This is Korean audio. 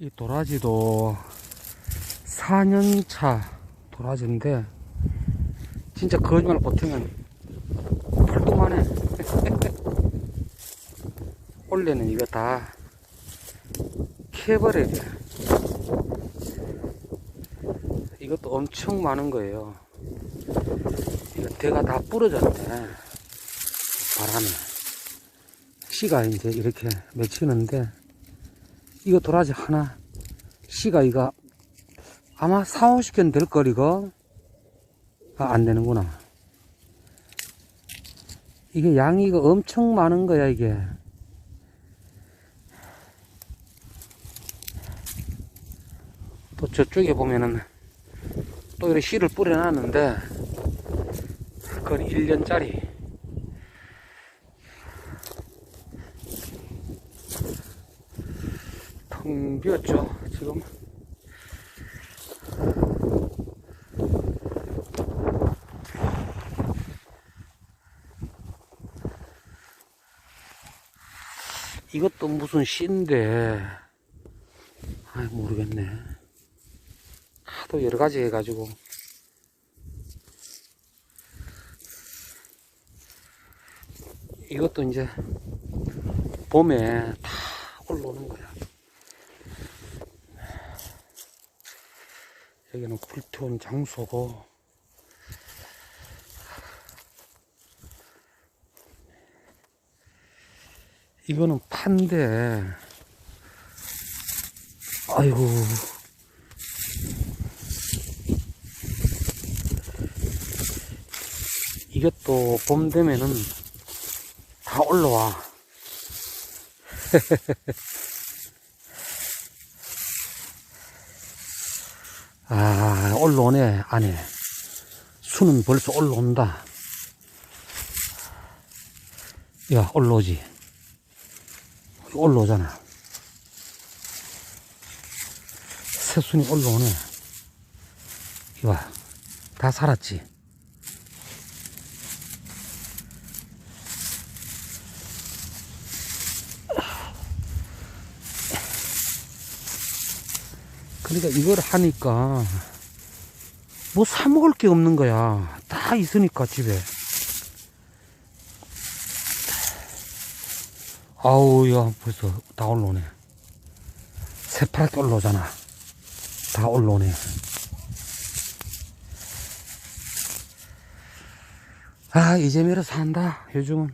이 도라지도 4년차 도라지인데 진짜 거짓말 못하면 팔뚝만해. 원래는 이거 다 캐버려야 돼. 이것도 엄청 많은 거예요. 이거 대가 다 부러졌네. 바람에. 씨가 이제 이렇게 맺히는데 이거 도라지 하나. 씨가 이거 아마 4, 50개는 될 거리고 아, 안 되는구나. 이게 양이 이거 엄청 많은 거야 이게. 또 저쪽에 보면은 또 이렇게 씨를 뿌려놨는데 그건 1년짜리 텅 비었죠 지금. 이것도 무슨 씨인데? 아 모르겠네. 하도 여러 가지 해가지고. 이것도 이제 봄에 다 올라오는 거야 여기는 불태운 장소고. 이거는 판데 아이고. 이것도 봄 되면은 다 올라와 아 올라오네 안에. 수는 벌써 올라온다. 야 올라오지. 올라오잖아. 새순이 올라오네. 이봐 다 살았지 그러니까 이걸 하니까 뭐 사 먹을 게 없는 거야. 다 있으니까 집에. 아우 야 벌써 다 올라오네. 새파랗게 올라오잖아. 다 올라오네. 아 이제매로 산다 요즘은